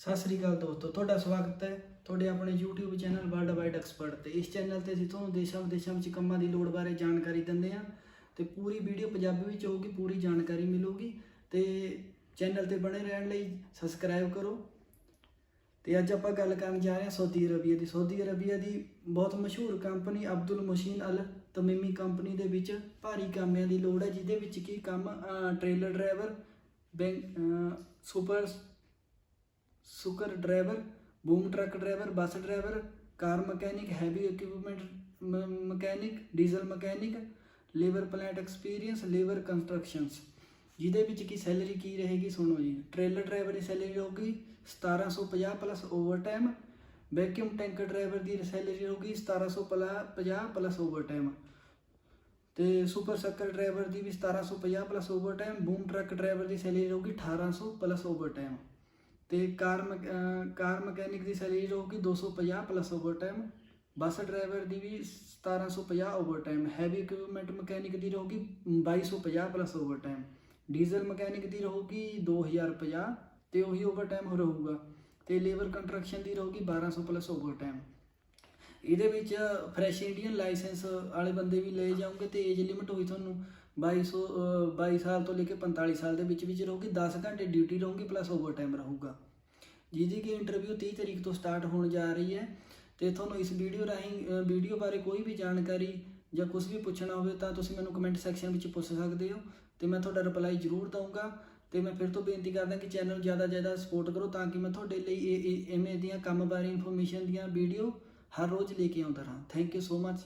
ਸਤਿ ਸ੍ਰੀ ਅਕਾਲ ਦੋਸਤੋ, ਤੁਹਾਡਾ ਸਵਾਗਤ ਹੈ ਤੁਹਾਡੇ ਆਪਣੇ YouTube channel world wide expert ਤੇ। ਇਸ ਚੈਨਲ ਤੇ ਅਸੀਂ ਤੁਹਾਨੂੰ ਦੇਸ਼ਾਂ ਵਿਦੇਸ਼ਾਂ ਵਿੱਚ ਕੰਮਾਂ ਦੀ ਲੋੜ ਬਾਰੇ ਜਾਣਕਾਰੀ ਦਿੰਦੇ ਹਾਂ ਤੇ ਪੂਰੀ ਵੀਡੀਓ ਪੰਜਾਬੀ ਵਿੱਚ ਹੋਊਗੀ, ਪੂਰੀ ਜਾਣਕਾਰੀ ਮਿਲੂਗੀ ਤੇ ਚੈਨਲ ਤੇ ਬਣੇ ਰਹਿਣ ਲਈ ਸਬਸਕ੍ਰਾਈਬ ਕਰੋ। ਤੇ ਅੱਜ ਆਪਾਂ ਗੱਲ ਕਰਨ ਜਾ ਰਹੇ ਹਾਂ ਸਾਊਦੀ ਅਰਬੀਆ ਦੀ। ਸਾਊਦੀ ਅਰਬੀਆ ਦੀ ਬਹੁਤ ਮਸ਼ਹੂਰ company Abdul Mohsin Al Tamimi company ਦੇ ਵਿੱਚ ਭਾਰੀ ਕਾਮਿਆਂ ਦੀ ਲੋੜ ਹੈ, ਜਿਹਦੇ ਵਿੱਚ ਕੀ ਕੰਮ trailer driver bank super sucker driver, boom truck driver, bus driver, car mechanic, heavy equipment mechanic, diesel mechanic, labour plant experience, labour constructions. ਜਿਹਦੇ ਵਿੱਚ ਕੀ ਸੈਲਰੀ ਕੀ ਰਹੇਗੀ, ਸੁਣੋ ਜੀ। ਟ੍ਰੇਲਰ ਡਰਾਈਵਰ ਦੀ ਸੈਲਰੀ ਹੋਊਗੀ 1750 plus overtime. Vacuum tanker driver ਦੀ salary ਹੋਊਗੀ 1750 plus overtime. ਤੇ super sucker driver ਦੀ ਵੀ 1750 plus overtime. Boom truck driver ਦੀ ਸੈਲਰੀ ਹੋਊਗੀ 1800 ਪਲੱਸ ਓਵਰਟਾਈਮ। ਤੇ ਕਾਰ ਮਕ- ਕਾਰ ਮਕੈਨਿਕ ਦੀ ਸੈਲਰੀ ਹੋਊਗੀ 250 ਪਲੱਸ ਓਵਰਟਾਈਮ ਬੱਸ ਡਰਾਈਵਰ ਦੀ ਵੀ 1750 ਓਵਰਟਾਈਮ ਹੈਵੀ ਇਕਵਿਪਮੈਂਟ ਮਕੈਨਿਕ ਦੀ ਰਹੂਗੀ 2250 ਪਲੱਸ ਓਵਰਟਾਈਮ ਡੀਜ਼ਲ ਮਕੈਨਿਕ ਦੀ ਰਹੂਗੀ 2050 ਤੇ ਉਹੀ ਓਵਰਟਾਈਮ ਰਹੂਗਾ, ਤੇ ਲੇਬਰ ਕੰਸਟਰਕਸ਼ਨ ਦੀ ਰਹੂਗੀ 1200 ਪਲੱਸ ਓਵਰਟਾਈਮ ਇਹਦੇ ਵਿੱਚ ਫਰੈਸ਼ ਇੰਡੀਅਨ ਲਾਇਸੈਂਸ ਵਾਲੇ ਬੰਦੇ ਵੀ ਲਏ ਜਾਓਗੇ ਤੇ ਏਜ ਲਿਮਟ ਹੋਈ ਤੁਹਾਨੂੰ 2200 ਅਹ 22 ਸਾਲ ਤੋਂ ਲੈ ਕੇ 45 ਸਾਲ ਦੇ ਵਿੱਚ ਵਿੱਚ ਰਹੂਗੀ 10 ਘੰਟੇ ਡਿਊਟੀ ਰਹੂਗੀ ਪਲੱਸ ਓਵਰਟਾਈਮ ਰਹੂਗਾ। ਜਿਹਦੀ ਕਿ ਇੰਟਰਵਿਊ 30 ਤਰੀਕ ਤੋਂ ਸਟਾਰਟ ਹੋਣ ਜਾ ਰਹੀ ਹੈ ਤੇ ਤੁਹਾਨੂੰ ਇਸ ਵੀਡੀਓ ਰਾਹੀਂ ਵੀਡੀਓ ਬਾਰੇ ਕੋਈ ਵੀ ਜਾਣਕਾਰੀ ਜਾਂ ਕੁਝ ਵੀ ਪੁੱਛਣਾ ਹੋਵੇ ਤਾਂ ਤੁਸੀਂ ਮੈਨੂੰ ਕਮੈਂਟ ਸੈਕਸ਼ਨ ਵਿੱਚ ਪੁੱਛ ਸਕਦੇ ਹੋ ਤੇ ਮੈਂ ਤੁਹਾਡਾ ਰਿਪਲਾਈ ਜ਼ਰੂਰ ਦਊਂਗਾ ਤੇ ਮੈਂ ਫਿਰ ਤੋਂ ਬੇਨਤੀ ਕਰਦਾ ਕਿ ਚੈਨਲ ਨੂੰ ਜ਼ਿਆਦਾ ਜ਼ਿਆਦਾ ਸਪੋਰਟ ਕਰੋ ਤਾਂ ਕਿ ਮੈਂ ਤੁਹਾਡੇ ਲਈ ਇਹ, ਇਹ- ਇਵੇਂ ਦੀਆਂ ਕੰਮ ਬਾਰੇ ਇਨਫੋਰਮੇਸ਼ਨ ਦੀਆਂ ਵੀਡੀਓ ਹਰ ਰੋਜ਼ ਲੈ ਕੇ ਆਉਂਦਾ ਰਹਾਂ। Thank you so much